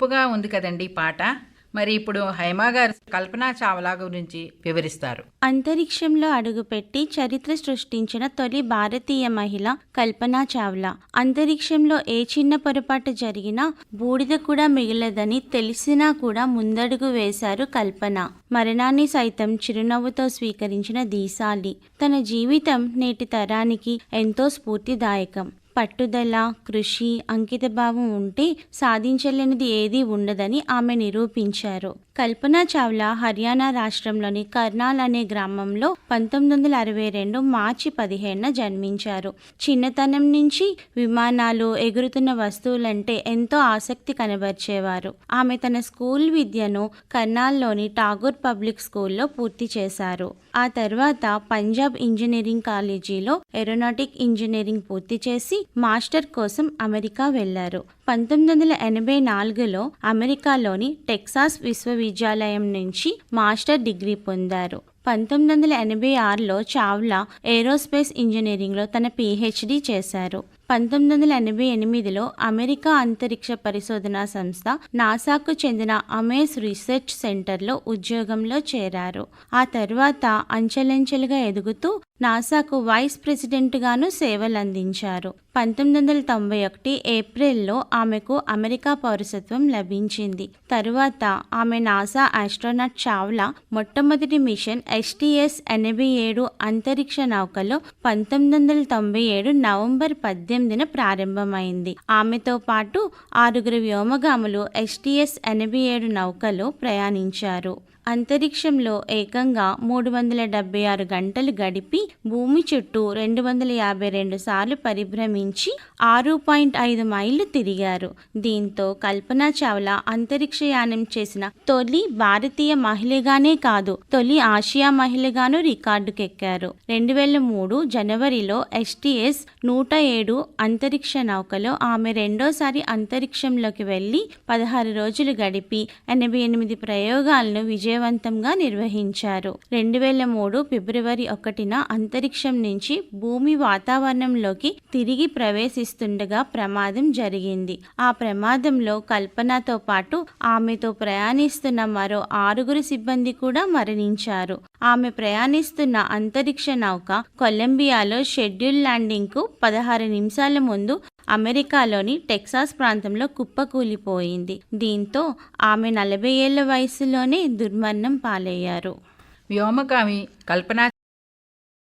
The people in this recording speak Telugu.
వినసొంపుగా ఉంది కదండి పాట. మరి ఇప్పుడు హైమా గారు కల్పనా చావ్లా గురించి వివరిస్తారు. అంతరిక్షంలో అడుగుపెట్టి చరిత్ర సృష్టించిన తొలి భారతీయ మహిళ కల్పనా చావ్లా. అంతరిక్షంలో ఏ చిన్న పొరపాటు జరిగినా బూడిద కూడా మిగలదని తెలిసినా కూడా ముందడుగు వేశారు కల్పన. మరణాన్ని సైతం చిరునవ్వుతో స్వీకరించిన దీశాలి తన జీవితం నేటి తరానికి ఎంతో స్ఫూర్తిదాయకం. పట్టుదల కృషి అంకితభావం ఉంటే సాధించలేనిది ఏదీ ఉండదని ఆమె నిరూపించారు. కల్పన చావ్లా హర్యానా రాష్ట్రంలోని కర్నాల్ అనే గ్రామంలో పంతొమ్మిది వందల అరవై రెండు మార్చి పదిహేనున జన్మించారు. చిన్నతనం నుంచి విమానాలు ఎగురుతున్న వస్తువులంటే ఎంతో ఆసక్తి కనబర్చేవారు. ఆమె తన స్కూల్ విద్యను కర్నాల్లోని ఠాగూర్ పబ్లిక్ స్కూల్లో పూర్తి చేశారు. ఆ తర్వాత పంజాబ్ ఇంజనీరింగ్ కాలేజీలో ఏరోనాటిక్ ఇంజనీరింగ్ పూర్తి చేసి మాస్టర్ కోసం అమెరికా వెళ్ళారు. పంతొమ్మిది వందల ఎనభై నాలుగులో అమెరికాలోని టెక్సాస్ విశ్వవిద్యాలయం నుంచి మాస్టర్ డిగ్రీ పొందారు. పంతొమ్మిది వందల ఎనభై ఆరులో చావ్లా ఏరోస్పేస్ ఇంజనీరింగ్లో తన పిహెచ్డి చేశారు. పంతొమ్మిది వందల ఎనభై ఎనిమిదిలో అమెరికా అంతరిక్ష పరిశోధనా సంస్థ నాసాకు చెందిన అమేస్ రీసెర్చ్ సెంటర్లో ఉద్యోగంలో చేరారు. ఆ తర్వాత అంచెలంచెలుగా ఎదుగుతూ నాసాకు వైస్ ప్రెసిడెంట్గాను సేవలందించారు. పంతొమ్మిది వందల తొంభై ఒకటి ఏప్రిల్లో ఆమెకు అమెరికా పౌరసత్వం లభించింది. తరువాత ఆమె నాసా ఆస్ట్రోనాట్ చావ్లా మొట్టమొదటి మిషన్ ఎస్టీఎస్ ఎనభై ఏడు అంతరిక్ష నౌకలో పంతొమ్మిది వందల తొంభై ఏడు నవంబర్ పద్దెనిమిదిన ప్రారంభమైంది. ఆమెతో పాటు ఆరుగురు వ్యోమగాములు ఎస్టీఎస్ ఎనభై ఏడు నౌకలో ప్రయాణించారు. అంతరిక్షంలో ఏకంగా మూడు వందల డెబ్బై ఆరు గంటలు గడిపి భూమి చుట్టూ రెండు వందల యాభై రెండు సార్లు పరిభ్రమించి ఆరు పాయింట్ ఐదు మైళ్ళు తిరిగారు. దీంతో కల్పనా చావ్లా అంతరిక్షయానం చేసిన తొలి భారతీయ మహిళగానే కాదు తొలి ఆసియా మహిళగాను రికార్డుకెక్కారు. రెండు వేల మూడు జనవరిలో ఎస్టీఎస్ నూట ఏడు అంతరిక్ష నౌకలో ఆమె రెండోసారి అంతరిక్షంలోకి వెళ్ళి పదహారు రోజులు గడిపి ఎనభై ఎనిమిది ప్రయోగాలను విజయవంతంగా నిర్వహించారు. రెండు వేల మూడు ఫిబ్రవరి ఒకటిన అంతరిక్షం నుంచి భూమి వాతావరణంలోకి తిరిగి ప్రవేశిస్తుండగా ప్రమాదం జరిగింది. ఆ ప్రమాదంలో కల్పనతో పాటు ఆమెతో ప్రయాణిస్తున్న మరో ఆరుగురు సిబ్బంది కూడా మరణించారు. ఆమె ప్రయాణిస్తున్న అంతరిక్ష నౌక కొలంబియాలో షెడ్యూల్ ల్యాండింగ్కు పదహారు నిమిషాల ముందు అమెరికాలోని టెక్సాస్ ప్రాంతంలో కుప్పకూలిపోయింది. దీంతో ఆమె నలభై ఏళ్ళ వయసులోనే దుర్మరణం పాలయ్యారు. వ్యోమగామి కల్పనా